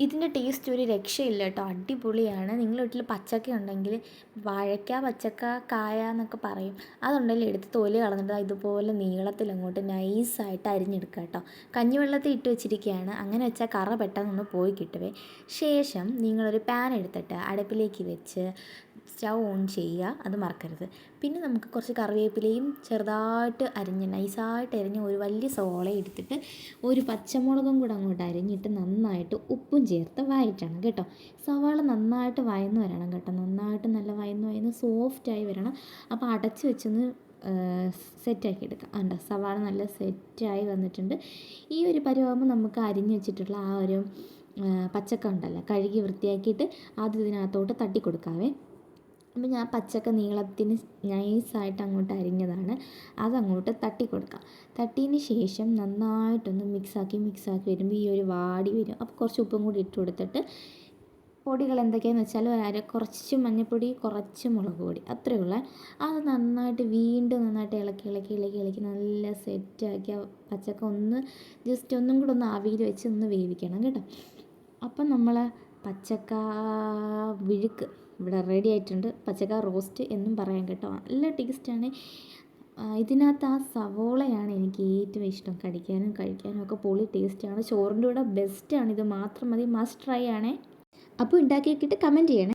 ഇതിന്റെ ടേസ്റ്റ് ഒരു രക്ഷയില്ല കേട്ടോ. അടിപൊളിയാണ്. നിങ്ങളുടെ വീട്ടിൽ പച്ചക്ക ഉണ്ടെങ്കിൽ വാഴയ്ക്ക പച്ചക്ക കായ എന്നൊക്കെ പറയും. അതുണ്ടെങ്കിൽ എടുത്ത് തോൽ കളഞ്ഞിട്ട് ഇതുപോലെ നീളത്തിൽ അങ്ങോട്ട് നൈസായിട്ട് അരിഞ്ഞെടുക്കുക കേട്ടോ. കഞ്ഞിവെള്ളത്തിൽ ഇട്ട് വെച്ചിരിക്കുകയാണ്. അങ്ങനെ വെച്ചാൽ കറ പെട്ടെന്നൊന്ന് പോയി കിട്ടുവേ. ശേഷം നിങ്ങളൊരു പാൻ എടുത്തിട്ട് അടുപ്പിലേക്ക് വെച്ച് സ്റ്റൗ ഓൺ ചെയ്യുക അത് മറക്കരുത്. പിന്നെ നമുക്ക് കുറച്ച് കറിവേപ്പിലയും ചെറുതായിട്ട് അരിഞ്ഞ് നൈസായിട്ട് അരിഞ്ഞ് ഒരു വലിയ സോള എടുത്തിട്ട് ഒരു പച്ചമുളകും കൂടെ അങ്ങോട്ട് അരിഞ്ഞിട്ട് നന്നായിട്ട് ഉപ്പും ചേർത്ത് വഴറ്റണം കേട്ടോ. സവാള നന്നായിട്ട് വയന്ന് വരണം കേട്ടോ. നന്നായിട്ട് നല്ല വയന്ന് വയന്ന് സോഫ്റ്റായി വരണം. അപ്പോൾ അടച്ച് വെച്ചൊന്ന് സെറ്റാക്കി എടുക്കാം. ഉണ്ടോ സവാള നല്ല സെറ്റായി വന്നിട്ടുണ്ട്. ഈ ഒരു പരുവാകുമ്പോൾ നമുക്ക് അരിഞ്ഞ് വെച്ചിട്ടുള്ള ആ ഒരു പച്ചക്ക ഉണ്ടല്ലോ കഴുകി വൃത്തിയാക്കിയിട്ട് ആദ്യം ഇതിനകത്തോട്ട് തട്ടി കൊടുക്കാവേ അപ്പം ഞാൻ പച്ചക്ക നീളത്തിന് നൈസായിട്ട് അങ്ങോട്ട് അരിഞ്ഞതാണ്. അതങ്ങോട്ട് തട്ടി കൊടുക്കാം തട്ടിയതിന് ശേഷം നന്നായിട്ടൊന്ന് മിക്സാക്കി മിക്സാക്കി വരുമ്പോൾ ഈ ഒരു വാടി വരും. അപ്പോൾ കുറച്ച് ഉപ്പും കൂടി ഇട്ട് കൊടുത്തിട്ട് പൊടികൾ എന്തൊക്കെയാണെന്ന് വെച്ചാൽ ഒരു കുറച്ച് മഞ്ഞൾപ്പൊടി കുറച്ച് മുളക് പൊടി. അത്രയേ ഉള്ളൂ. അത് നന്നായിട്ട് വീണ്ടും നന്നായിട്ട് ഇളക്കി ഇളക്കി ഇളക്കി ഇളക്കി നല്ല സെറ്റാക്കി പച്ചക്ക ഒന്ന് ജസ്റ്റ് ഒന്നും കൂടെ ഒന്ന് ആവിയിൽ വെച്ച് ഒന്ന് വേവിക്കണം കേട്ടോ. അപ്പം നമ്മൾ പച്ചക്ക വിഴുക്ക്. ഇവിടെ റെഡി ആയിട്ടുണ്ട്. പച്ചക്ക റോസ്റ്റ് എന്നും പറയാം കേട്ടോ. നല്ല ടേസ്റ്റാണ് ഇതിനകത്ത് ആ സവോളയാണ് എനിക്ക് ഏറ്റവും ഇഷ്ടം. കടിക്കാനും കഴിക്കാനും ഒക്കെ പൊളി ടേസ്റ്റാണ് ചോറിന്റെ കൂടെ ബെസ്റ്റാണ് ഇത് മാത്രം മതി. മസ്റ്റ് ട്രൈ ആണേ. അപ്പോൾ ഉണ്ടാക്കി നോക്കിയിട്ട് കമന്റ് ചെയ്യണേ.